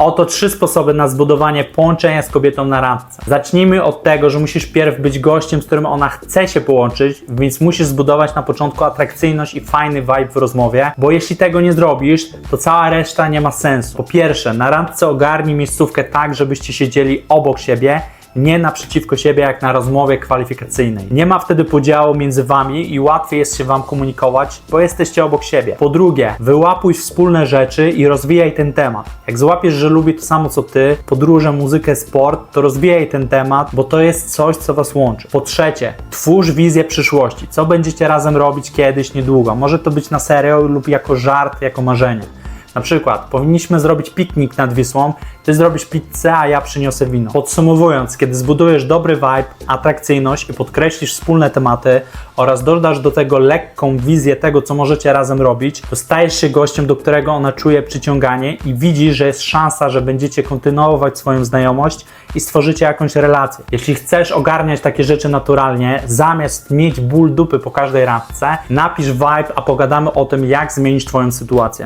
Oto trzy sposoby na zbudowanie połączenia z kobietą na randce. Zacznijmy od tego, że musisz pierw być gościem, z którym ona chce się połączyć, więc musisz zbudować na początku atrakcyjność i fajny vibe w rozmowie, bo jeśli tego nie zrobisz, to cała reszta nie ma sensu. Po pierwsze, na randce ogarnij miejscówkę tak, żebyście siedzieli obok siebie, nie naprzeciwko siebie jak na rozmowie kwalifikacyjnej. Nie ma wtedy podziału między wami i łatwiej jest się wam komunikować, bo jesteście obok siebie. Po drugie, wyłapuj wspólne rzeczy i rozwijaj ten temat. Jak złapiesz, że lubi to samo co ty, podróże, muzykę, sport, to rozwijaj ten temat, bo to jest coś, co was łączy. Po trzecie, twórz wizję przyszłości. Co będziecie razem robić kiedyś, niedługo. Może to być na serio lub jako żart, jako marzenie. Na przykład, powinniśmy zrobić piknik nad Wisłą, ty zrobisz pizzę, a ja przyniosę wino. Podsumowując, kiedy zbudujesz dobry vibe, atrakcyjność i podkreślisz wspólne tematy oraz dodasz do tego lekką wizję tego, co możecie razem robić, to stajesz się gościem, do którego ona czuje przyciąganie i widzi, że jest szansa, że będziecie kontynuować swoją znajomość i stworzycie jakąś relację. Jeśli chcesz ogarniać takie rzeczy naturalnie, zamiast mieć ból dupy po każdej randce, napisz vibe, a pogadamy o tym, jak zmienić Twoją sytuację.